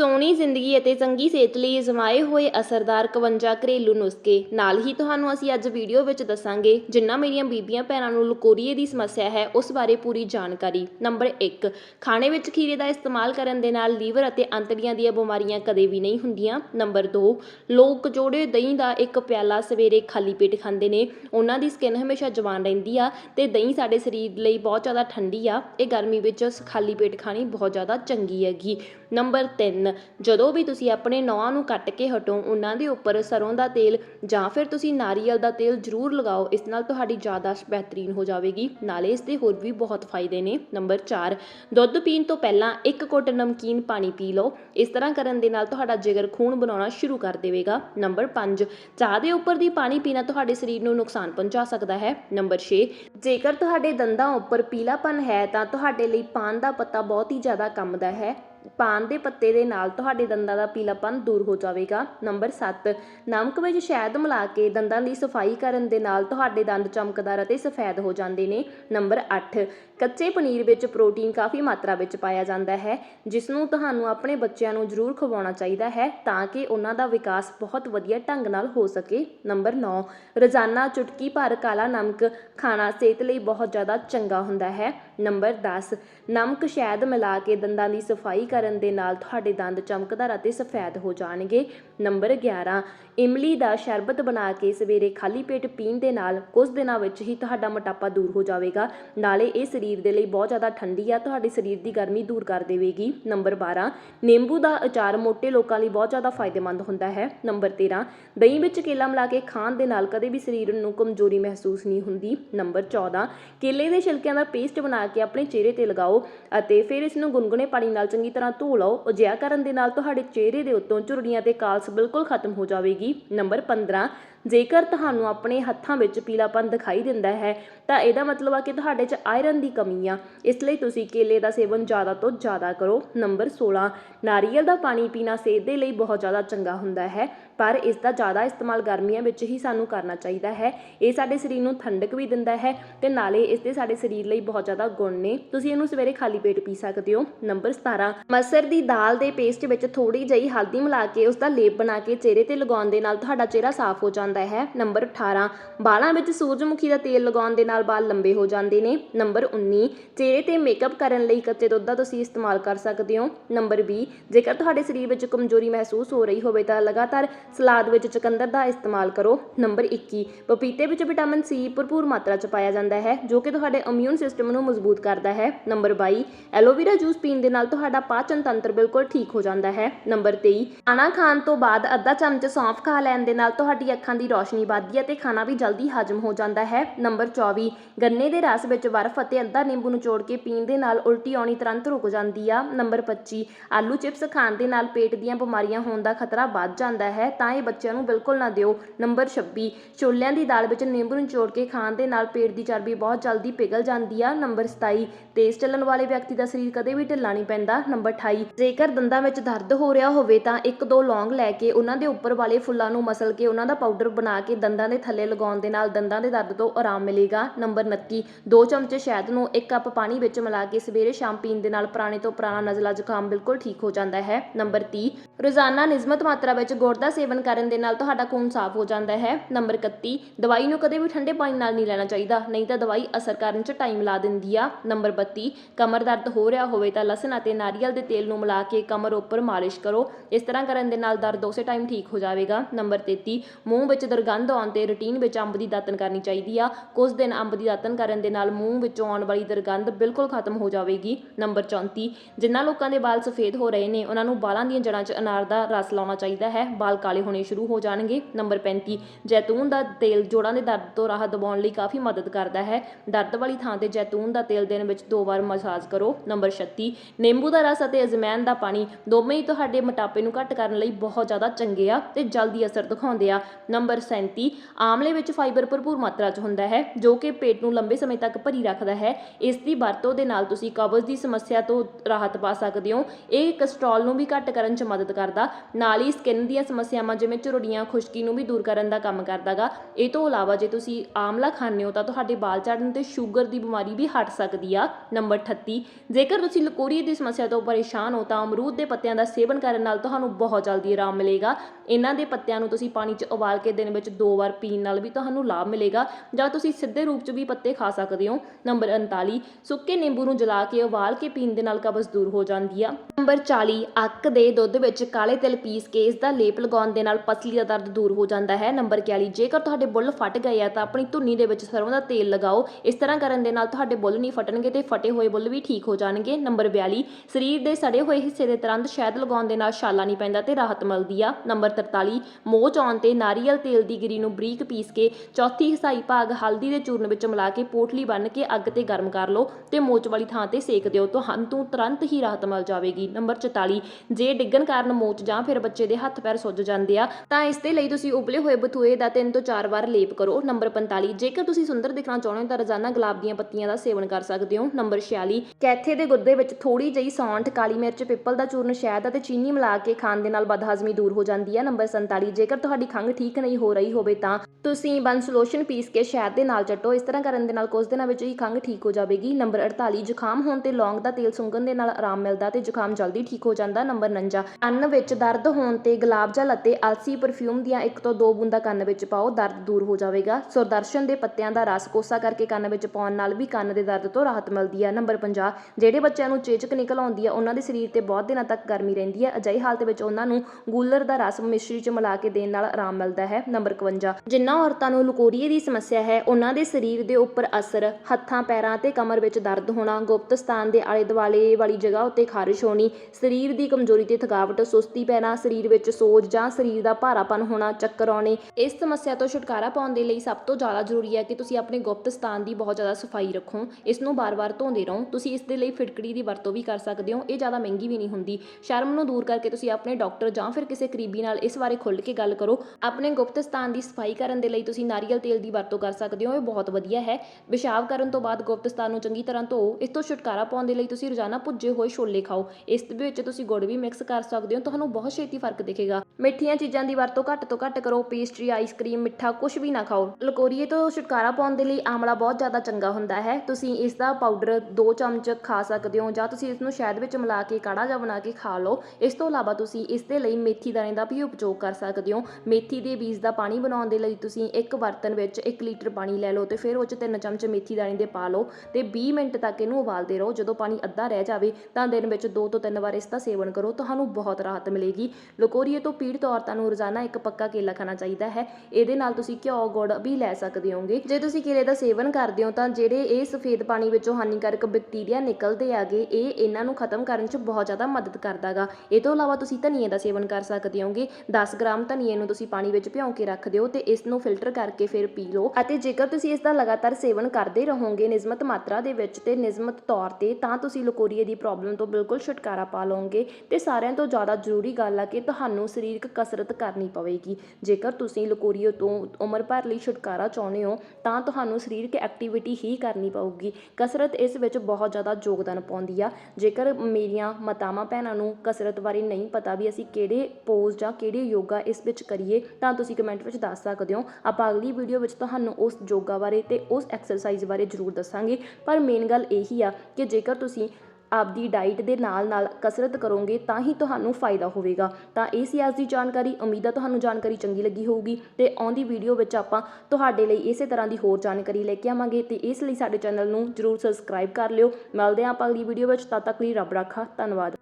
ਸੋਹਣੀ ਜ਼ਿੰਦਗੀ ਅਤੇ ਚੰਗੀ ਸਿਹਤ ਲਈ ਅਜ਼ਮਾਏ ਹੋਏ ਅਸਰਦਾਰ 51 ਘਰੇਲੂ ਨੁਸਖੇ। ਨਾਲ ਹੀ ਤੁਹਾਨੂੰ ਅਸੀਂ ਅੱਜ ਵੀਡੀਓ ਵਿੱਚ ਦੱਸਾਂਗੇ, ਜਿੰਨਾ ਮੇਰੀਆਂ ਬੀਬੀਆਂ ਭੈਣਾਂ ਨੂੰ ਲਕੋਰੀਏ ਦੀ ਸਮੱਸਿਆ ਹੈ, ਉਸ ਬਾਰੇ ਪੂਰੀ ਜਾਣਕਾਰੀ। ਨੰਬਰ 1 ਖਾਣੇ ਵਿੱਚ ਖੀਰੇ ਦਾ ਇਸਤੇਮਾਲ ਕਰਨ ਦੇ ਨਾਲ ਲੀਵਰ ਅਤੇ ਅੰਤੜੀਆਂ ਦੀਆਂ ਬਿਮਾਰੀਆਂ ਕਦੇ ਵੀ ਨਹੀਂ ਹੁੰਦੀਆਂ। ਨੰਬਰ 2 ਲੋਕ ਜੋੜੇ ਦਹੀਂ ਦਾ ਇੱਕ ਪਿਆਲਾ ਸਵੇਰੇ ਖਾਲੀ ਪੇਟ ਖਾਂਦੇ ਨੇ। ਉਹਨਾਂ ਦੀ ਸਕਿਨ ਹਮੇਸ਼ਾ ਜਵਾਨ ਰਹਿੰਦੀ ਆ ਤੇ ਦਹੀਂ ਸਾਡੇ ਸਰੀਰ ਲਈ ਬਹੁਤ ਜ਼ਿਆਦਾ ਠੰਡੀ ਆ। ਇਹ ਗਰਮੀ ਵਿੱਚ ਖਾਲੀ ਪੇਟ ਖਾਣੀ ਬਹੁਤ ਜ਼ਿਆਦਾ ਚੰਗੀ ਹੈਗੀ। ਨੰਬਰ 3 ਜਦੋਂ ਵੀ ਤੁਸੀਂ ਆਪਣੇ ਨੌਆਂ ਨੂੰ ਕੱਟ ਕੇ ਹਟੋ, ਉਹਨਾਂ ਦੇ ਉੱਪਰ ਸਰੋਂ ਦਾ ਤੇਲ ਜਾਂ ਫਿਰ ਤੁਸੀਂ ਨਾਰੀਅਲ ਦਾ ਤੇਲ ਜ਼ਰੂਰ ਲਗਾਓ, ਇਸ ਨਾਲ ਤੁਹਾਡੀ ਯਾਦਾਸ਼ਤ ਬਿਹਤਰੀਨ ਹੋ ਜਾਵੇਗੀ। ਨਾਲੇ ਇਸ ਦੇ ਹੋਰ ਵੀ ਬਹੁਤ ਫਾਇਦੇ ਨੇ। ਨੰਬਰ 4 ਦੁੱਧ ਪੀਣ ਤੋਂ ਪਹਿਲਾਂ ਇੱਕ ਘੁੱਟ ਨਮਕੀਨ ਪਾਣੀ ਪੀ ਲਓ। ਇਸ ਤਰ੍ਹਾਂ ਕਰਨ ਦੇ ਨਾਲ ਤੁਹਾਡਾ ਜਿਗਰ ਖੂਨ ਬਣਾਉਣਾ ਸ਼ੁਰੂ ਕਰ ਦੇਵੇਗਾ। ਨੰਬਰ 5 ਚਾਹ ਦੇ ਉੱਪਰ ਦੀ ਪਾਣੀ ਪੀਣਾ ਤੁਹਾਡੇ ਸਰੀਰ ਨੂੰ ਨੁਕਸਾਨ ਪਹੁੰਚਾ ਸਕਦਾ ਹੈ। ਨੰਬਰ 6 ਜੇਕਰ ਤੁਹਾਡੇ ਦੰਦਾਂ ਉੱਪਰ ਪੀਲਾਪਨ ਹੈ ਤਾਂ ਤੁਹਾਡੇ ਲਈ ਪਾਨ ਦਾ ਪੱਤਾ ਬਹੁਤ ਹੀ ਜ਼ਿਆਦਾ ਕੰਮ ਦਾ ਹੈ। ਪਾਨ ਦੇ ਪੱਤੇ ਦੇ ਨਾਲ ਤੁਹਾਡੇ ਦੰਦਾਂ ਦਾ ਪੀਲਾਪਨ ਦੂਰ ਹੋ ਜਾਵੇਗਾ। ਨੰਬਰ 7 ਨਮਕ ਵਿੱਚ ਸ਼ਹਿਦ ਮਿਲਾ ਕੇ ਦੰਦਾਂ ਦੀ ਸਫ਼ਾਈ ਕਰਨ ਦੇ ਨਾਲ ਤੁਹਾਡੇ ਦੰਦ ਚਮਕਦਾਰ ਅਤੇ ਸਫੈਦ ਹੋ ਜਾਂਦੇ ਨੇ। ਨੰਬਰ 8 ਕੱਚੇ ਪਨੀਰ ਵਿੱਚ ਪ੍ਰੋਟੀਨ ਕਾਫੀ ਮਾਤਰਾ ਵਿੱਚ ਪਾਇਆ ਜਾਂਦਾ ਹੈ ਜਿਸ ਨੂੰ ਤੁਹਾਨੂੰ ਆਪਣੇ ਬੱਚਿਆਂ ਨੂੰ ਜ਼ਰੂਰ ਖਵਾਉਣਾ ਚਾਹੀਦਾ ਹੈ ਤਾਂ ਕਿ ਉਹਨਾਂ ਦਾ ਵਿਕਾਸ ਬਹੁਤ ਵਧੀਆ ਢੰਗ ਨਾਲ ਹੋ ਸਕੇ। ਨੰਬਰ 9 ਰੋਜ਼ਾਨਾ ਚੁਟਕੀ ਭਰ ਕਾਲਾ ਨਮਕ ਖਾਣਾ ਸਿਹਤ ਲਈ ਬਹੁਤ ਜ਼ਿਆਦਾ ਚੰਗਾ ਹੁੰਦਾ ਹੈ। ਨੰਬਰ 10 ਨਮਕ ਸ਼ਹਿਦ ਮਿਲਾ ਕੇ ਦੰਦਾਂ ਦੀ ਸਫ਼ਾਈ ਕਰਨ ਦੇ ਨਾਲ ਤੁਹਾਡੇ ਦੰਦ ਚਮਕਦਾਰ ਅਤੇ ਸਫੈਦ ਹੋ ਜਾਣਗੇ। ਨੰਬਰ 11 ਇਮਲੀ ਦਾ ਸ਼ਰਬਤ ਬਣਾ ਕੇ ਸਵੇਰੇ ਖਾਲੀ ਪੇਟ ਪੀਣ ਦੇ ਨਾਲ ਕੁਝ ਦਿਨਾਂ ਵਿੱਚ ਹੀ ਤੁਹਾਡਾ ਮੋਟਾਪਾ ਦੂਰ ਹੋ ਜਾਵੇਗਾ। ਨਾਲੇ ਇਹ ਸਰੀਰ ਦੇ ਲਈ ਬਹੁਤ ਜ਼ਿਆਦਾ ਠੰਡੀ ਆ, ਤੁਹਾਡੇ ਸਰੀਰ ਦੀ ਗਰਮੀ ਦੂਰ ਕਰ ਦੇਵੇਗੀ। ਨੰਬਰ 12 ਨਿੰਬੂ ਦਾ ਅਚਾਰ ਮੋਟੇ ਲੋਕਾਂ ਲਈ ਬਹੁਤ ਜ਼ਿਆਦਾ ਫਾਇਦੇਮੰਦ ਹੁੰਦਾ ਹੈ। ਨੰਬਰ 13 ਦਹੀਂ ਵਿੱਚ ਕੇਲਾ ਮਿਲਾ ਕੇ ਖਾਣ ਦੇ ਨਾਲ ਕਦੇ ਵੀ ਸਰੀਰ ਨੂੰ ਕਮਜ਼ੋਰੀ ਮਹਿਸੂਸ ਨਹੀਂ ਹੁੰਦੀ। ਨੰਬਰ 14 ਕੇਲੇ ਦੇ ਛਿਲਕਿਆਂ ਦਾ ਪੇਸਟ ਬਣਾ ਕੇ ਆਪਣੇ ਚਿਹਰੇ ਤੇ ਲਗਾਓ ਅਤੇ ਫਿਰ ਇਸ ਨੂੰ ਗੁਨਗੁਨੇ ਪਾਣੀ ਨਾਲ ਚੰਗੀ ਤਰ੍ਹਾਂ ਧੋ ਲਓ, ਅਜਿਹਾ ਕਰਨ ਦੇ ਨਾਲ ਤੁਹਾਡੇ ਚਿਹਰੇ ਦੇ ਉੱਤੋਂ ਝੁਰੜੀਆਂ ਤੇ ਕਾਲਸ ਬਿਲਕੁਲ ਖਤਮ ਹੋ ਜਾਵੇਗੀ। ਨੰਬਰ 15 ਜੇਕਰ ਤੁਹਾਨੂੰ ਆਪਣੇ ਹੱਥਾਂ ਵਿੱਚ ਪੀਲਾਪਨ ਦਿਖਾਈ ਦਿੰਦਾ ਹੈ, ਤਾਂ ਇਹਦਾ ਮਤਲਬ ਆ ਕਿ ਤੁਹਾਡੇ 'ਚ ਆਇਰਨ ਦੀ ਕਮੀ ਆ। ਇਸ ਲਈ ਤੁਸੀਂ ਕੇਲੇ ਦਾ ਸੇਵਨ ਜ਼ਿਆਦਾ ਤੋਂ ਜ਼ਿਆਦਾ ਕਰੋ। ਨੰਬਰ 16 ਨਾਰੀਅਲ ਦਾ ਪਾਣੀ ਪੀਣਾ ਸਿਹਤ ਦੇ ਲਈ ਬਹੁਤ ਜ਼ਿਆਦਾ ਚੰਗਾ ਹੁੰਦਾ ਹੈ, ਪਰ ਇਸ ਦਾ ਜ਼ਿਆਦਾ ਇਸਤੇਮਾਲ ਗਰਮੀਆਂ ਵਿੱਚ ਹੀ ਸਾਨੂੰ ਕਰਨਾ ਚਾਹੀਦਾ ਹੈ। ਇਹ ਸਾਡੇ ਸਰੀਰ ਨੂੰ ਠੰਡਕ ਵੀ ਦਿੰਦਾ ਹੈ ਤੇ ਨਾਲੇ ਇਸ ਦੇ ਸਾਡੇ ਸਰੀਰ ਲਈ ਬਹੁਤ ਜ਼ਿਆਦਾ ਗੁਣ ਨੇ। ਤੁਸੀਂ ਇਹਨੂੰ ਸਵੇਰੇ ਖਾਲੀ ਪੇਟ ਪੀ ਸਕਦੇ ਹੋ। ਨੰਬਰ 17 ਮਸਰ ਦੀ ਦਾਲ ਦੇ ਪੇਸਟ ਵਿੱਚ ਥੋੜੀ ਜਿਹੀ ਹਲਦੀ ਮਿਲਾ ਕੇ ਉਸ ਦਾ ਲੇਪ ਬਣਾ ਕੇ ਚਿਹਰੇ ਤੇ ਲਗਾਉਣ ਦੇ ਨਾਲ ਤੁਹਾਡਾ ਚਿਹਰਾ ਸਾਫ਼ ਹੋ ਜਾਂਦਾ ਹੈ। ਨੰਬਰ 18 ਬਾਲਾਂ ਵਿੱਚ ਸੂਰਜਮੁਖੀ ਦਾ ਤੇਲ ਲਗਾਉਣ ਦੇ ਨਾਲ ਬਾਲ ਲੰਬੇ ਹੋ ਜਾਂਦੇ ਨੇ। ਨੰਬਰ 19 ਚਿਹਰੇ ਤੇ ਮੇਕਅਪ ਕਰਨ ਲਈ ਕੱਚੇ ਦੁੱਧ ਦਾ ਤੁਸੀਂ ਇਸਤੇਮਾਲ ਕਰ ਸਕਦੇ ਹੋ। ਨੰਬਰ 20 ਜੇਕਰ ਤੁਹਾਡੇ ਸਰੀਰ ਵਿੱਚ ਕਮਜ਼ੋਰੀ ਮਹਿਸੂਸ ਹੋ ਰਹੀ ਹੋਵੇ ਤਾਂ ਲਗਾਤਾਰ ਸਲਾਦ ਵਿੱਚ ਚੁਕੰਦਰ ਦਾ ਇਸਤੇਮਾਲ ਕਰੋ। ਨੰਬਰ 21 ਪਪੀਤੇ ਵਿੱਚ ਵਿਟਾਮਿਨ ਸੀ ਭਰਪੂਰ ਮਾਤਰਾ 'ਚ ਪਾਇਆ ਜਾਂਦਾ ਹੈ, ਜੋ ਕਿ ਤੁਹਾਡੇ ਇਮਿਊਨ ਸਿਸਟਮ ਨੂੰ ਮਜ਼ਬੂਤ ਕਰਦਾ ਹੈ। ਨੰਬਰ 22 ਐਲੋਵੇਰਾ ਜੂਸ ਪੀਣ ਦੇ ਨਾਲ ਤੁਹਾਡਾ ਪਾਚਨ ਬਿਲਕੁਲ ਠੀਕ ਹੋ ਜਾਂਦਾ ਹੈ। ਨੰਬਰ 23 ਖਾਣਾ ਖਾਣ ਤੋਂ ਬਾਅਦ ਅੱਧਾ ਚਮਚ ਸੌਂਫ ਖਾ ਲੈਣ ਦੇ ਨਾਲ ਤੁਹਾਡੀ ਅੱਖਾਂ ਦੀ ਰੋਸ਼ਨੀ ਵੱਧਦੀ ਹੈ ਤੇ ਖਾਣਾ ਵੀ ਜਲਦੀ ਹਜਮ ਹੋ ਜਾਂਦਾ ਹੈ। ਨੰਬਰ 24 ਗੰਨੇ ਦੇ ਰਸ ਵਿੱਚ ਬਰਫ਼ ਅਤੇ ਅੱਧਾ ਨਿੰਬੂ ਨਿਚੋੜ ਕੇ ਪੀਣ ਦੇ ਨਾਲ ਉਲਟੀ ਆਉਣੀ ਤੁਰੰਤ ਰੁਕ ਜਾਂਦੀ ਆ। ਨੰਬਰ 25 ਆਲੂ ਚਿਪਸ ਖਾਣ ਦੇ ਨਾਲ ਪੇਟ ਦੀਆਂ ਬਿਮਾਰੀਆਂ ਹੋਣ ਦਾ ਖਤਰਾ ਵੱਧ ਜਾਂਦਾ ਹੈ, ਤਾਂ ਇਹ ਬੱਚਿਆਂ ਨੂੰ ਬਿਲਕੁਲ ਨਾ ਦਿਓ। ਨੰਬਰ 26 ਛੋਲਿਆਂ ਦੀ ਦਾਲ ਵਿੱਚ ਨਿੰਬੂ ਨਿਚੋੜ ਕੇ ਖਾਣ ਦੇ ਨਾਲ ਪੇਟ ਦੀ ਚਰਬੀ ਬਹੁਤ ਜਲਦੀ ਪਿਘਲ ਜਾਂਦੀ ਆ। ਨੰਬਰ 27 ਤੇਜ਼ ਚੱਲਣ ਵਾਲੇ ਵਿਅਕਤੀ ਦਾ ਸਰੀਰ ਕਦੇ ਵੀ ਢਿੱਲਾ ਨਹੀਂ ਪੈਂਦਾ। ਨੰਬਰ 28 ਜੇਕਰ ਦੰਦਾਂ ਵਿੱਚ ਦਰਦ ਹੋ ਰਿਹਾ ਹੋਵੇ ਤਾਂ ਇੱਕ ਦੋ ਲੌਂਗ ਲੈ ਕੇ ਉਹਨਾਂ ਦੇ ਉੱਪਰ ਵਾਲੇ ਫੁੱਲਾਂ ਨੂੰ ਮਸਲ ਕੇ ਉਹਨਾਂ ਦਾ ਪਾਊਡਰ ਬਣਾ ਕੇ ਦੰਦਾਂ ਦੇ ਥੱਲੇ ਲਗਾਉਣ ਦੇ ਨਾਲ ਦੰਦਾਂ ਦੇ ਦਰਦ ਤੋਂ ਆਰਾਮ ਮਿਲੇਗਾ। ਨੰਬਰ 29 ਦੋ ਚਮਚੇ ਸ਼ਹਿਦ ਨੂੰ ਇੱਕ ਕੱਪ ਪਾਣੀ ਵਿੱਚ ਮਿਲਾ ਕੇ ਸਵੇਰੇ ਸ਼ਾਮ ਪੀਣ ਦੇ ਨਾਲ ਪੁਰਾਣੇ ਤੋਂ ਪੁਰਾਣਾ ਨਜ਼ਲਾ ਜ਼ੁਕਾਮ ਬਿਲਕੁਲ ਠੀਕ ਹੋ ਜਾਂਦਾ ਹੈ। ਨੰਬਰ 30 ਰੋਜ਼ਾਨਾ ਨਿਯਮਤ ਮਾਤਰਾ ਵਿੱਚ ਗੁੜ ਦਾ ਸੇਵਨ ਕਰਨ ਦੇ ਨਾਲ ਤੁਹਾਡਾ ਖੂਨ ਸਾਫ਼ ਹੋ ਜਾਂਦਾ ਹੈ। ਨੰਬਰ 31 ਦਵਾਈ ਨੂੰ ਕਦੇ ਵੀ ਠੰਡੇ ਪਾਣੀ ਨਾਲ ਨਹੀਂ ਲੈਣਾ ਚਾਹੀਦਾ, ਨਹੀਂ ਤਾਂ ਦਵਾਈ ਅਸਰ ਕਰਨ 'ਚ ਟਾਈਮ ਲਾ ਦਿੰਦੀ ਆ। ਨੰਬਰ 32 ਕਮਰ ਦਰਦ ਹੋ ਰਿਹਾ ਹੋਵੇ ਤਾਂ ਲਸਣ ਅਤੇ ਨਾਰੀਅਲ ਦੇ ਤੇਲ ਨੂੰ ਮਿਲਾ ਕੇ ਕਮਰ ਉੱਪਰ ਮਾਲਿਸ਼ ਕਰੋ। ਇਸ ਤਰ੍ਹਾਂ ਕਰਨ ਦੇ ਨਾਲ ਦਰਦ ਉਸੇ ਟਾਈਮ ਠੀਕ ਹੋ ਜਾਵੇਗਾ। ਨੰਬਰ 33 ਮੂੰਹ ਵਿੱਚ ਦੁਰਗੰਧ ਆਉਣ ਤੇ ਰੁਟੀਨ ਵਿੱਚ ਅੰਬ ਦੀ ਦਾਤਨ ਕਰਨੀ ਚਾਹੀਦੀ ਆ। ਕੁਝ ਦਿਨ ਅੰਬ ਦੀ ਦਾਤਨ ਕਰਨ ਦੇ ਨਾਲ ਮੂੰਹ ਵਿੱਚੋਂ ਆਉਣ ਵਾਲੀ ਦੁਰਗੰਧ ਬਿਲਕੁਲ ਖਤਮ ਹੋ ਜਾਵੇਗੀ। ਨੰਬਰ 34 ਜਿਨ੍ਹਾਂ ਲੋਕਾਂ ਦੇ ਵਾਲ ਸਫੇਦ ਹੋ ਰਹੇ ਨੇ, ਉਹਨਾਂ ਨੂੰ ਵਾਲਾਂ ਦੀਆਂ ਜੜ੍ਹਾਂ 'ਚ ਅਨਾਰ ਦਾ ਰਸ ਲਾਉਣਾ ਚਾਹੀਦਾ ਹੈ। ਵਾਲ ਕਾਲੇ ਹੋਣੇ ਸ਼ੁਰੂ ਹੋ ਜਾਣਗੇ। ਨੰਬਰ 35 ਜੈਤੂਨ ਦਾ ਤੇਲ ਜੋੜਾਂ ਦੇ ਦਰਦ ਤੋਂ ਰਾਹਤ ਦਿਵਾਉਣ ਲਈ ਕਾਫੀ ਮਦਦ ਕਰਦਾ ਹੈ। ਦਰਦ ਵਾਲੀ ਥਾਂ ਤੇ ਜੈਤੂਨ ਦਾ ਤੇਲ ਦਿਨ ਵਿੱਚ ਦੋ ਵਾਰ ਮਸਾਜ ਕਰੋ। ਨੰਬਰ 36 ਨਿੰਬੂ ਦਾ ਰਸ ਅਤੇ ਅਜਮੈਨ ਦਾ ਪਾਣੀ ਦੋਵੇਂ ਹੀ ਤੁਹਾਡੇ ਮੋਟਾਪੇ ਨੂੰ ਘੱਟ ਕਰਨ ਲਈ ਬਹੁਤ ਜ਼ਿਆਦਾ ਚੰਗੇ ਆ ਤੇ ਜਲਦੀ ਅਸਰ ਦਿਖਾਉਂਦੇ ਆ। ਨੰਬਰ 37 ਆਮਲੇ ਵਿੱਚ ਫਾਈਬਰ ਭਰਪੂਰ ਮਾਤਰਾ 'ਚ ਹੁੰਦਾ ਹੈ, ਜੋ ਕਿ ਪੇਟ ਨੂੰ ਲੰਬੇ ਸਮੇਂ ਤੱਕ ਭਰੀ ਰੱਖਦਾ ਹੈ। ਇਸ ਦੀ ਵਰਤੋਂ ਦੇ ਨਾਲ ਤੁਸੀਂ ਕਬਜ਼ ਦੀ ਸਮੱਸਿਆ ਤੋਂ ਰਾਹਤ ਪਾ ਸਕਦੇ ਹੋ। ਇਹ ਕੋਲੇਸਟ੍ਰੋਲ ਨੂੰ ਵੀ ਘੱਟ ਕਰਨ 'ਚ ਮਦਦ ਕਰਦਾ। ਨਾਲ ਹੀ ਸਕਿਨ ਦੀਆਂ ਸਮੱਸਿਆਵਾਂ ਜਿਵੇਂ ਝੁਰੜੀਆਂ ਖੁਸ਼ਕੀ ਨੂੰ ਵੀ ਦੂਰ ਕਰਨ ਦਾ ਕੰਮ ਕਰਦਾਗਾ। ਇਹ ਤੋਂ ਇਲਾਵਾ ਜੇ ਤੁਸੀਂ ਆਮਲਾ ਖਾਂਦੇ ਹੋ ਤਾਂ ਤੁਹਾਡੇ ਵਾਲ ਝੜਨ ਤੇ ਸ਼ੂਗਰ ਦੀ ਬਿਮਾਰੀ ਵੀ ਹਟ ਸਕਦੀ ਆ। ਨੰਬਰ 38 ਜੇਕਰ ਤੁਸੀਂ ਲਕੋਰੀਏ ਦੀ ਸਮੱਸਿਆ ਤੋਂ ਪਰੇਸ਼ਾਨ ਹੋ ਤਾਂ ਅਮਰੂਦ ਦੇ ਪੱਤਿਆਂ ਦਾ ਸੇਵਨ ਕਰਨ ਨਾਲ ਤੁਹਾਨੂੰ ਬਹੁਤ ਜਲਦੀ ਆਰਾਮ ਮਿਲੇਗਾ। ਇਹਨਾਂ ਦੇ ਪੱਤਿਆਂ ਨੂੰ ਤੁਸੀਂ ਪਾਣੀ 'ਚ ਉਬਾਲ ਕੇ ਦਿਨ ਵਿੱਚ ਦੋ ਵਾਰ ਪੀਣ ਨਾਲ ਵੀ ਤੁਹਾਨੂੰ ਲਾਭ ਮਿਲੇਗਾ ਜਾਂ ਤੁਸੀਂ ਸਿੱਧੇ ਰੂਪ 'ਚ ਵੀ ਪੱਤੇ ਖਾ ਸਕਦੇ ਹੋ। ਨੰਬਰ 39 ਸੁੱਕੇ ਨਿੰਬੂ ਨੂੰ ਜਲਾ ਕੇ ਉਬਾਲ ਕੇ ਪੀਣ ਦੇ ਨਾਲ ਕਬਜ਼ ਦੂਰ ਹੋ ਜਾਂਦੀ ਆ। ਨੰਬਰ 40 ਅੱਕ ਦੇ ਦੁੱਧ ਵਿੱਚ ਕਾਲੇ ਤਿਲ ਪੀਸ ਕੇ ਇਸ ਦਾ ਲੇਪ ਲਗਾਉਣ ਦੇ ਨਾਲ ਪਸਲੀ ਦਾ ਦਰਦ ਦੂਰ ਹੋ ਜਾਂਦਾ ਹੈ। ਨੰਬਰ 41 ਜੇਕਰ ਤੁਹਾਡੇ ਬੁੱਲ ਫਟ ਗਏ ਆ ਤਾਂ ਆਪਣੀ ਧੁੰਨੀ ਦੇ ਵਿੱਚ ਸਰੋਂ ਦਾ ਤੇਲ ਲਗਾਓ। ਇਸ ਤਰ੍ਹਾਂ ਕਰਨ ਦੇ ਨਾਲ ਤੁਹਾਡੇ ਬੁੱਲ ਨਹੀਂ ਫਟਣਗੇ ਤੇ ਫਟੇ ਹੋਏ ਬੁੱਲ ਵੀ ਠੀਕ ਹੋ ਜਾਣਗੇ। ਨੰਬਰ 42 ਸਰੀਰ ਦੇ ਸੜੇ ਹੋਏ ਹਿੱਸੇ ਦੇ ਤੁਰੰਤ ਸ਼ਹਿਦ ਲਗਾਉਣ ਦੇ ਨਾਲ ਛਾਲਾ ਨਹੀਂ ਪੈਂਦਾ ਤੇ ਰਾਹਤ ਮਿਲਦੀ ਆ। ਨੰਬਰ 43 ਮੋਚ ਆਉਣ ਤੇ ਨਾਰੀਅਲ ਤੇਲ ਦੀ ਗਿਰੀ ਨੂੰ ਬਰੀਕ ਪੀਸ ਕੇ ਚੌਥੀ ਹਿਸਾਈ ਭਾਗ ਹਲਦੀ ਦੇ ਚੂਰਨ ਵਿੱਚ ਮਿਲਾ ਕੇ ਪੋਟਲੀ ਬੰਨ ਕੇ ਅੱਗ ਤੇ ਗਰਮ ਕਰ ਲਓ ਤੇ ਮੋਚ ਵਾਲੀ ਥਾਂ ਤੇ ਸੇਕ ਦਿਓ। ਤੁਹਾਨੂੰ ਤੁਰੰਤ ਹੀ ਰਾਹਤ ਮਿਲ ਜਾਵੇਗੀ। ਨੰਬਰ 44 ਜੇ ਡਿੱਗਣ ਕਾਰਨ ਮੋਚ ਜਾਂ ਫਿਰ ਬੱਚੇ ਦੇ ਹੱਥ ਪੈਰ ਸੁੱਜ ਜਾਂਦੇ ਆ, ਤਾਂ ਇਸ ਦੇ ਲਈ ਤੁਸੀਂ ਉਬਲੇ ਹੋਏ ਬਥੂਏ ਦਾ 3 ਤੋਂ 4 ਵਾਰ ਲੇਪ ਕਰੋ। ਨੰਬਰ 45 ਜੇਕਰ ਤੁਸੀਂ ਸੁੰਦਰ ਦਿਖਣਾ ਚਾਹੁੰਦੇ ਹੋ ਤਾਂ ਰੋਜ਼ਾਨਾ ਗੁਲਾਬ ਦੀਆਂ ਪੱਤੀਆਂ ਦਾ ਸੇਵਨ ਕਰ ਸਕਦੇ ਹੋ। ਨੰਬਰ 46 ਕੈਥੇ ਦੇ ਗੁਰਦੇ ਵਿੱਚ ਥੋੜੀ ਜਿਹੀ ਸੌਂਠ ਕਾਲੀ ਮਿਰਚ, ਪਿੱਪਲ ਦਾ ਚੂਰਨ, ਸ਼ਹਿਦ ਅਤੇ ਚੀਨੀ ਮਿਲਾ ਕੇ ਖਾਣ ਦੇ ਨਾਲ ਬਦਹਜ਼ਮੀ ਦੂਰ ਹੋ ਜਾਂਦੀ ਹੈ। ਨੰਬਰ 47 ਜੇਕਰ ਤੁਹਾਡੀ ਖੰਘ ਠੀਕ ਨਹੀਂ ਹੋ ਰਹੀ ਹੋਵੇ ਤਾਂ ਤੁਸੀਂ ਬੰਸ ਲੋਸ਼ਨ ਪੀਸ ਕੇ ਸ਼ਹਿਦ ਦੇ ਨਾਲ ਚੱਟੋ। ਇਸ ਤਰ੍ਹਾਂ ਕਰਨ ਦੇ ਨਾਲ ਕੁਝ ਦਿਨਾਂ ਵਿੱਚ ਹੀ ਖੰਘ ਠੀਕ ਹੋ ਜਾਵੇਗੀ। ਨੰਬਰ 48 ਜ਼ੁਕਾਮ ਹੋਣ ਤੇ ਲੌਂਗ ਦਾ ਤੇਲ ਸੁੰਘਣ ਦੇ ਨਾਲ ਆਰਾਮ ਮਿਲਦਾ ਤੇ ਜ਼ੁਕਾਮ ਜਲਦੀ ਠੀਕ ਹੋ ਜਾਂਦਾ। ਨੰਬਰ 49 ਕੰਨ ਵਿੱਚ ਦਰਦ ਹੋਣ ਤੇ ਗੁਲਾਬ ਜਲ ਅਤੇ ਅਲਸੀ ਪਰਫਿਊਮ ਦੀਆਂ ਇੱਕ ਤੋਂ ਦੋ ਬੂੰਦਾਂ ਕੰਨ ਵਿੱਚ ਪਾਓ, ਦਰਦ ਦੂਰ ਹੋ ਜਾਵੇਗਾ। ਸੁਰਦਰਸ਼ਨ ਦੇ ਪੱਤਿਆਂ ਦਾ ਰਸ ਕੋਸਾ ਕਰਕੇ ਕੰਨ ਵਿੱਚ ਪਾਉਣ ਨਾਲ ਵੀ ਕੰਨ ਦੇ ਦਰਦ ਤੋਂ ਰਾਹਤ ਮਿਲਦੀ ਹੈ। ਨੰਬਰ 50 ਜਿਹੜੇ ਬੱਚਿਆਂ ਨੂੰ ਚੇਚਕ ਨਿਕਲ ਆਉਂਦੀ ਹੈ ਉਹਨਾਂ ਦੇ ਸਰੀਰ ਤੇ ਬਹੁਤ ਦਿਨਾਂ ਤੱਕ ਗਰਮੀ ਰਹਿੰਦੀ ਹੈ। ਅਜਿਹੀ ਹਾਲਤ ਵਿੱਚ ਉਹਨਾਂ ਨੂੰ ਗੂਲਰ ਦਾ ਰਸ ਮਿਸ਼ਰੀ 'ਚ ਮਿਲਾ ਕੇ ਦੇਣ ਨਾਲ ਆਰਾਮ ਮਿਲਦਾ ਹੈ। ਨੰਬਰ 51 ਜਿਨ੍ਹਾਂ ਔਰਤਾਂ ਨੂੰ ਲਕੋਰੀਏ ਦੀ ਸਮੱਸਿਆ ਹੈ, ਉਹਨਾਂ ਦੇ ਸਰੀਰ ਦੇ ਉੱਪਰ ਅਸਰ, ਹੱਥਾਂ, ਪੈਰਾਂ ਤੇ ਕਮਰ ਵਿੱਚ ਦਰਦ ਹੋਣਾ, ਗੁਪਤ ਸਥਾਨ ਦੇ ਆਲੇ ਦੁਆਲੇ ਵਾਲੀ ਜਗ੍ਹਾ ਉੱਤੇ ਖਾਰਿਸ਼ ਹੋਣੀ, ਸਰੀਰ ਦੀ ਕਮਜ਼ੋਰੀ ਤੇ ਥਕਾਵਟ, ਸੁਸਤੀ ਪੈਣਾ, ਸਰੀਰ ਵਿੱਚ ਸੋਜ ਜਾਂ ਸਰੀਰ ਦਾ ਭਾਰਾਪਨ ਹੋਣਾ, ਚੱਕਰ ਆਉਣੇ, ਇਸ ਸਮੱਸਿਆ ਤੋਂ ਛੁਟਕਾਰਾ ਪਾਉਣ ਦੇ ਲਈ ਸਭ ਤੋਂ ਜ਼ਿਆਦਾ ਜ਼ਰੂਰੀ ਹੈ ਕਿ ਤੁਸੀਂ ਆਪਣੇ ਗੁਪਤ ਸਥਾਨ ਦੀ ਬਹੁਤ ਜ਼ਿਆਦਾ ਸਫ਼ਾਈ ਰੱਖੋ। ਇਸ ਨੂੰ ਬਾਰ-ਬਾਰ ਧੋਂਦੇ ਰਹੋ। ਤੁਸੀਂ ਇਸ ਦੇ ਲਈ ਫਿਟਕੜੀ ਦੀ ਵਰਤੋਂ ਵੀ ਕਰ ਸਕਦੇ ਹੋ। ਇਹ ਜ਼ਿਆਦਾ ਮਹਿੰਗੀ ਵੀ ਨਹੀਂ ਹੁੰਦੀ। ਸ਼ਰਮ ਨੂੰ ਦੂਰ ਕਰਕੇ ਤੁਸੀਂ ਆਪਣੇ ਡਾਕਟਰ ਜਾਂ ਫਿਰ ਕਿਸੇ ਕਰੀਬੀ ਨਾਲ ਇਸ ਬਾਰੇ ਖੁੱਲ੍ਹ ਕੇ ਗੱਲ ਕਰੋ। ਆਪਣੇ ਗੁਪਤ ਸਥਾਨ ਦੀ ਸਫ਼ਾਈ ਕਰਨ ਦੇ ਲਈ ਤੁਸੀਂ ਨਾਰੀਅਲ ਤੇਲ ਦੀ ਵਰਤੋਂ ਕਰ ਸਕਦੇ ਹੋ, ਇਹ ਬਹੁਤ ਵਧੀਆ ਹੈ। ਪਿਸ਼ਾਬ ਕਰਨ ਤੋਂ ਬਾਅਦ ਗੁਪਤ ਸਥਾਨ ਨੂੰ ਚੰਗੀ ਤਰ੍ਹਾਂ ਧੋਓ ਇਸ ਤੋਂ ਛੁਟਕਾਰਾ ਪਾਉਣ ਦੇ ਲਈ ਤੁਸੀਂ ਰੋਜ਼ਾਨਾ ਭੁੱਜੇ ਹੋਏ ਛੋਲੇ ਖਾਓ। ਇਸ ਦੇ ਵਿੱਚ ਤੁਸੀਂ ਗੁੜ ਵੀ ਮਿਕਸ ਕਰ ਸਕਦੇ ਹੋ, ਤੁਹਾਨੂੰ ਬਹੁਤ ਛੇਤੀ ਫ਼ਰਕ ਦਿਖੇਗਾ। ਮਿੱਠੀਆਂ ਚੀਜ਼ਾਂ ਦੀ ਵਰਤੋਂ ਘੱਟ ਤੋਂ ਘੱਟ ਕਰੋ ਪੇਸਟਰੀ ਆਈਸਕ੍ਰੀਮ ਮਿੱਠਾ ਕੁਝ ਵੀ ਨਾ ਖਾਓ। ਲਕੋਰੀਏ ਤੋਂ ਛੁਟਕਾਰਾ ਪਾਉਣ ਦੇ ਲਈ ਆਮਲਾ ਬਹੁਤ ਜ਼ਿਆਦਾ ਚੰਗਾ ਹੁੰਦਾ ਹੈ। ਤੁਸੀਂ ਇਸ ਦਾ ਪਾਊਡਰ 2 ਚਮਚ ਖਾ ਸਕਦੇ ਹੋ ਜਾਂ ਤੁਸੀਂ ਇਸ ਨੂੰ ਸ਼ਹਿਦ ਵਿੱਚ ਮਿਲਾ ਕੇ, ਕਾੜਾ ਜਿਹਾ ਬਣਾ ਕੇ ਖਾ ਲਓ। ਇਸ ਤੋਂ ਇਲਾਵਾ ਤੁਸੀਂ ਇਸ ਦੇ ਲਈ ਮੇਥੀ ਦਾਣੇ ਦਾ ਵੀ ਉਪਯੋਗ ਕਰ ਸਕਦੇ ਹੋ। ਮੇਥੀ ਦੇ ਬੀਜ ਦਾ ਪਾਣੀ ਬਣਾਉਣ ਦੇ ਲਈ ਤੁਸੀਂ ਇੱਕ ਬਰਤਨ ਵਿੱਚ 1 ਲੀਟਰ ਪਾਣੀ ਲੈ ਲਓ ਤੇ ਫਿਰ ਉਹ 'ਚ 3 ਚਮਚ ਮੇਥੀ ਦਾਣੇ ਦੇ ਪਾ ਲਓ ਤੇ 20 ਮਿੰਟ ਤੱਕ ਇਹਨੂੰ ਉਬਾਲਦੇ ਰਹੋ। ਜਦੋਂ ਪਾਣੀ ਅੱਧਾ ਰਹਿ ਜਾਵੇ ਤਾਂ ਦਿਨ ਵਿੱਚ 2 ਤੋਂ 3 ਵਾਰ ਇਸ ਦਾ ਸੇਵਨ ਕਰੋ। ਤੁਹਾਨੂੰ ਬਹੁਤ ਰਾਹਤ ਮਿਲੇਗੀ। ਲਕੋਰੀਏ ਤੋਂ ਪੀੜਤ ਔਰਤਾਂ ਨੂੰ ਰੋਜ਼ਾਨਾ ਇੱਕ ਪੱਕਾ ਕੇਲਾ ਖਾਣਾ ਚਾਹੀਦਾ ਹੈ। ਇਹਦੇ ਨਾਲ ਤੁਸੀਂ ਘਿਓ, ਗੁੜ ਵੀ ਲੈ ਸਕਦੇ ਹੋਗੇ। ਜੇ ਤੁਸੀਂ ਕੇਲੇ ਦਾ ਸੇਵਨ ਕਰਦੇ ਹੋ ਤਾਂ ਜਿਹੜੇ ਇਹ ਸਫੇਦ ਪਾਣੀ ਵਿੱਚੋਂ ਹਾਨੀਕਾਰਕ ਬੈਕਟੀਰੀਆ ਨਿਕਲਦੇ ਆਗੇ ਇਹ ਇਹਨਾਂ ਨੂੰ ਖਤਮ ਕਰਨ 'ਚ ਬਹੁਤ ਜ਼ਿਆਦਾ ਮਦਦ ਕਰਦਾਗਾ। ਇਹ ਤੋਂ ਇਲਾਵਾ ਤੁਸੀਂ ਧਨੀਏ ਦਾ ਸੇਵਨ ਕਰ ਸਕਦੇ ਹੋਗੇ। 10 ਗ੍ਰਾਮ ਧਨੀਏ ਨੂੰ ਤੁਸੀਂ ਪਾਣੀ ਵਿੱਚ ਭਿਉਂ ਕੇ ਰੱਖ ਦਿਓ ਤੇ ਇਸ ਨੂੰ ਫਿਲਟਰ ਕਰਕੇ ਫਿਰ ਪੀ ਲਓ। ਅਤੇ ਜੇਕਰ ਤੁਸੀਂ ਇਸ ਦਾ ਲਗਾਤਾਰ ਸੇਵਨ ਕਰਦੇ ਰਹੋਗੇ ਨਿਯਮਤ ਮਾਤਰਾ ਦੇ ਵਿੱਚ ਤੇ ਨਿਯਮਤ ਤੌਰ ਤੇ, ਤਾਂ ਤੁਸੀਂ ਲਕੋਰੀਏ ਦੀ ਪ੍ਰੋਬਲਮ ਤੋਂ ਬਿਲਕੁਲ ਛੁਟਕਾਰਾ ਪਾ ਲਓਗੇ। ਤੇ ਸਾਰਿਆਂ ਤੋਂ ਜ਼ਿਆਦਾ ਜ਼ਰੂਰੀ ਗੱਲ ਆ ਕਿ ਤੁਹਾਨੂੰ ਸਰੀਰਕ ਕਸਰਤ ਕਰਨੀ ਪਵੇਗੀ। ਜੇਕਰ ਤੁਸੀਂ ਲਕੋਰੀਏ ਤੋਂ ਉਮਰ ਭਰ ਲਈ ਛੁਟਕਾਰਾ ਚਾਹੁੰਦੇ ਹੋ, ਤਾਂ ਤੁਹਾਨੂੰ ਸਰੀਰਕ ਐਕਟੀਵਿਟੀ ਹੀ ਕਰਨੀ ਪਊਗੀ। ਕਸਰਤ ਇਸ ਵਿੱਚ ਬਹੁਤ ਜ਼ਿਆਦਾ ਯੋਗਦਾਨ ਪਾਉਂਦੀ ਆ। ਜੇਕਰ ਮੇਰੀਆਂ ਮਾਤਾਵਾਂ ਭੈਣਾਂ ਨੂੰ ਕਸਰਤ ਬਾਰੇ ਨਹੀਂ ਪਤਾ ਵੀ ਅਸੀਂ ਕਿਹੜੇ ਪੋਜ਼ ਜਾਂ ਕਿਹੜੇ ਯੋਗਾ ਇਸ ਵਿੱਚ ਕਰੀਏ, ਤਾਂ ਤੁਸੀਂ ਕਮੈਂਟ ਵਿੱਚ ਦੱਸ ਸਕਦੇ ਹੋ। ਆਪਾਂ ਅਗਲੀ ਵੀਡੀਓ ਵਿੱਚ ਤੁਹਾਨੂੰ ਉਸ ਯੋਗਾ ਬਾਰੇ ਤੇ ਉਸ ਐਕਸਰਸਾਈਜ਼ ਬਾਰੇ ਜ਼ਰੂਰ ਦੱਸਾਂਗੇ। ਪਰ ਮੇਨ ਗੱਲ ਇਹੀ ਆ ਕਿ ਜੇਕਰ ਤੁਸੀਂ ਆਪਦੀ ਡਾਈਟ ਦੇ ਨਾਲ ਨਾਲ ਕਸਰਤ ਕਰੋਗੇ ਤਾਂ ਹੀ ਤੁਹਾਨੂੰ ਫਾਇਦਾ ਹੋਵੇਗਾ। ਤਾਂ ਇਹ ਸੀ ਅੱਜ ਦੀ ਜਾਣਕਾਰੀ। ਉਮੀਦ ਹੈ ਤੁਹਾਨੂੰ ਜਾਣਕਾਰੀ ਚੰਗੀ ਲੱਗੀ ਹੋਊਗੀ ਤੇ ਆਉਂਦੀ ਵੀਡੀਓ ਵਿੱਚ ਆਪਾਂ ਤੁਹਾਡੇ ਲਈ ਇਸੇ ਤਰ੍ਹਾਂ ਦੀ ਹੋਰ ਜਾਣਕਾਰੀ ਲੈ ਕੇ ਆਵਾਂਗੇ ਤੇ ਇਸ ਲਈ ਸਾਡੇ ਚੈਨਲ ਨੂੰ ਜਰੂਰ ਸਬਸਕ੍ਰਾਈਬ ਕਰ ਲਿਓ। ਮਿਲਦੇ ਹਾਂ ਆਪਾਂ ਅਗਲੀ ਵੀਡੀਓ ਵਿੱਚ। ਤਦ ਤੱਕ ਲਈ ਰੱਬ ਰਾਖਾ। ਧੰਨਵਾਦ।